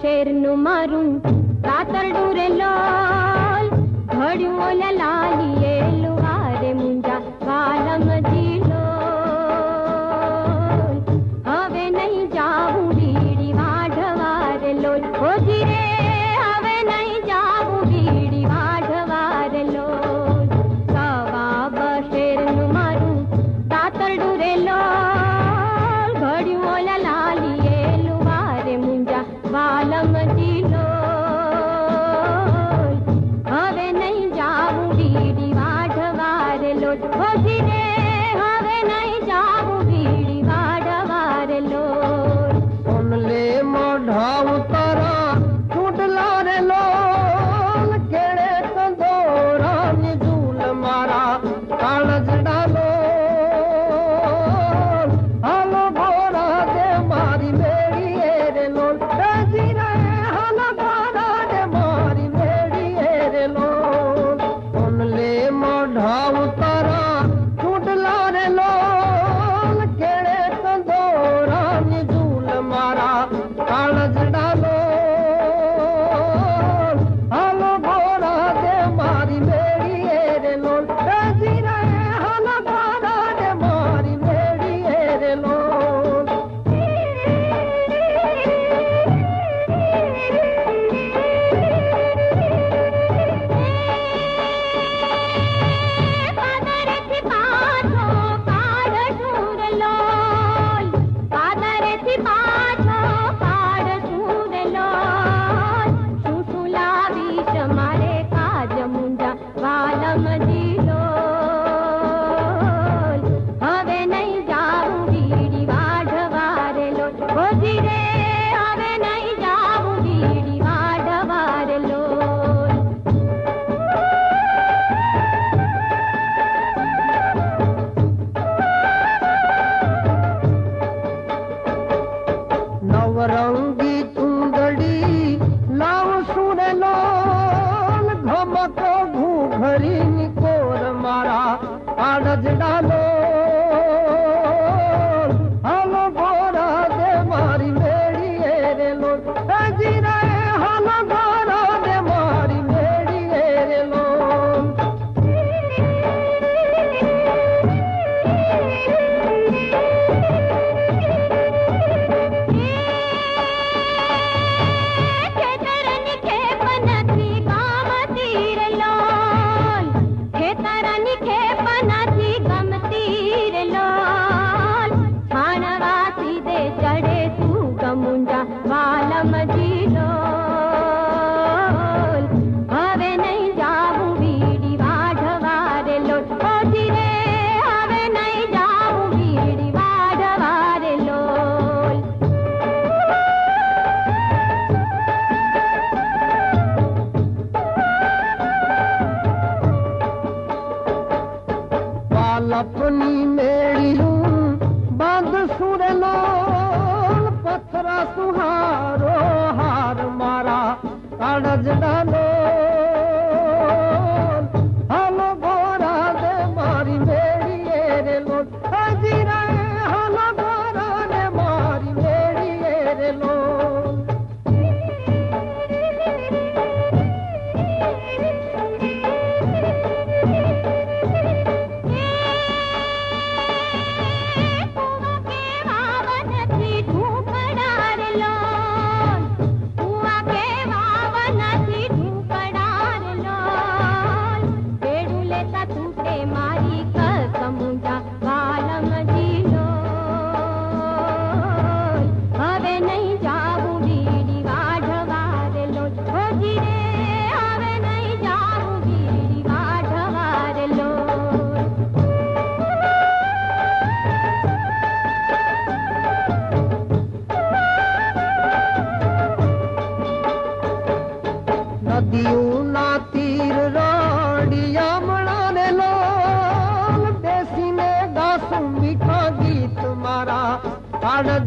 શેરનું મારું કાતરડું રે લોલ ઘડ્યું ઓલા લાલીએ લુવારે મુંજા વાલમ જીલો હવે નહીં જાવું ડીડી વાઢવા રે લોલ নবরঙ্গী চুন্দড়ি নাম শুনে লোল ঘমক ঘুঘরি गल अपनी मेरी बंद सुन लाल पथरा सुहारो हार मारा। कड़ज डालो दियूं ना तीर राडिया मणाने लाल देसी ने गासूं मीठा गीत मारा। पाड़